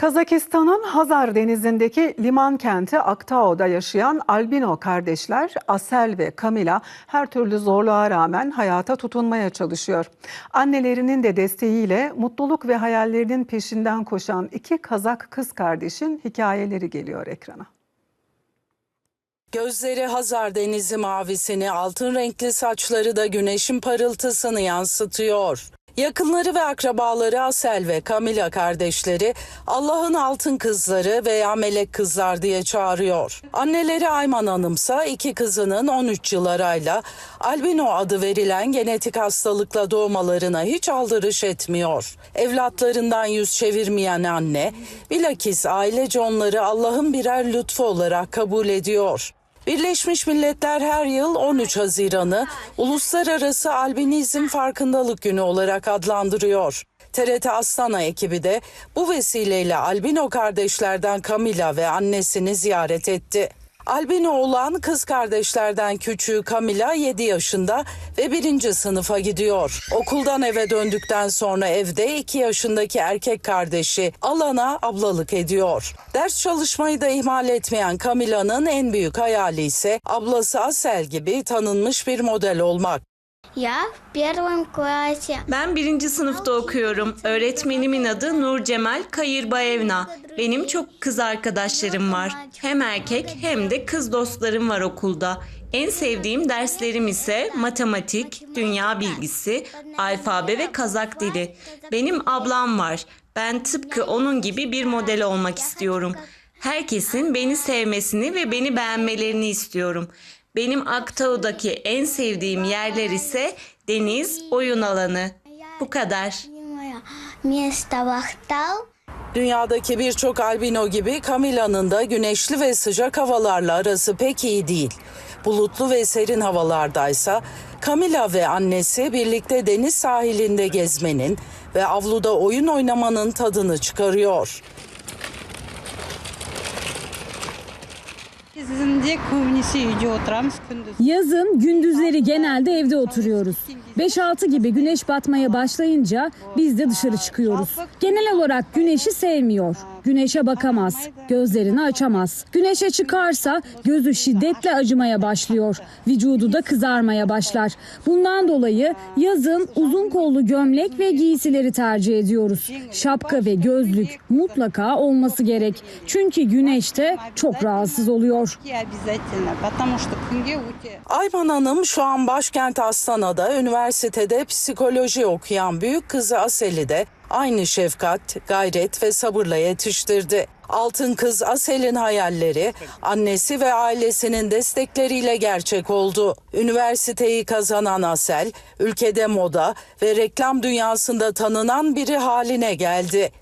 Kazakistan'ın Hazar Denizi'ndeki liman kenti Aktao'da yaşayan albino kardeşler Asel ve Kamila her türlü zorluğa rağmen hayata tutunmaya çalışıyor. Annelerinin de desteğiyle mutluluk ve hayallerinin peşinden koşan iki Kazak kız kardeşin hikayeleri geliyor ekrana. Gözleri Hazar Denizi mavisini, altın renkli saçları da güneşin parıltısını yansıtıyor. Yakınları ve akrabaları Asel ve Kamila kardeşleri Allah'ın altın kızları veya melek kızlar diye çağırıyor. Anneleri Ayman Hanımsa iki kızının 13 yıl arayla albino adı verilen genetik hastalıkla doğmalarına hiç aldırış etmiyor. Evlatlarından yüz çevirmeyen anne bilakis ailece onları Allah'ın birer lütfu olarak kabul ediyor. Birleşmiş Milletler her yıl 13 Haziran'ı Uluslararası Albinizm Farkındalık Günü olarak adlandırıyor. TRT Astana ekibi de bu vesileyle albino kardeşlerden Camila ve annesini ziyaret etti. Albino olan kız kardeşlerden küçüğü Camila 7 yaşında ve birinci sınıfa gidiyor. Okuldan eve döndükten sonra evde 2 yaşındaki erkek kardeşi Alana ablalık ediyor. Ders çalışmayı da ihmal etmeyen Camila'nın en büyük hayali ise ablası Asel gibi tanınmış bir model olmak. Я в первом классе. Ben birinci sınıfta okuyorum. Öğretmenimin adı Nur Cemal Kayırbayevna. Benim çok kız arkadaşlarım var. Hem erkek hem de kız dostlarım var okulda. En sevdiğim derslerim ise matematik, dünya bilgisi, alfabe ve kazak dili. Benim ablam var. Ben tıpkı onun gibi bir model olmak istiyorum. Herkesin beni sevmesini ve beni beğenmelerini istiyorum. Benim Aktao'daki en sevdiğim yerler ise deniz, oyun alanı. Bu kadar. Dünyadaki birçok albino gibi Camila'nın da güneşli ve sıcak havalarla arası pek iyi değil. Bulutlu ve serin havalardaysa Camila ve annesi birlikte deniz sahilinde gezmenin ve avluda oyun oynamanın tadını çıkarıyor. Yazın gündüzleri genelde evde oturuyoruz. 5-6 gibi güneş batmaya başlayınca biz de dışarı çıkıyoruz. Genel olarak güneşi sevmiyor. Güneşe bakamaz, gözlerini açamaz. Güneşe çıkarsa gözü şiddetle acımaya başlıyor. Vücudu da kızarmaya başlar. Bundan dolayı yazın uzun kollu gömlek ve giysileri tercih ediyoruz. Şapka ve gözlük mutlaka olması gerek. Çünkü güneşte çok rahatsız oluyor. Ayman Hanım şu an başkent Astana'da üniversitede psikoloji okuyan büyük kızı Aseli de aynı şefkat, gayret ve sabırla yetiştirdi. Altın kız Asel'in hayalleri annesi ve ailesinin destekleriyle gerçek oldu. Üniversiteyi kazanan Asel, ülkede moda ve reklam dünyasında tanınan biri haline geldi.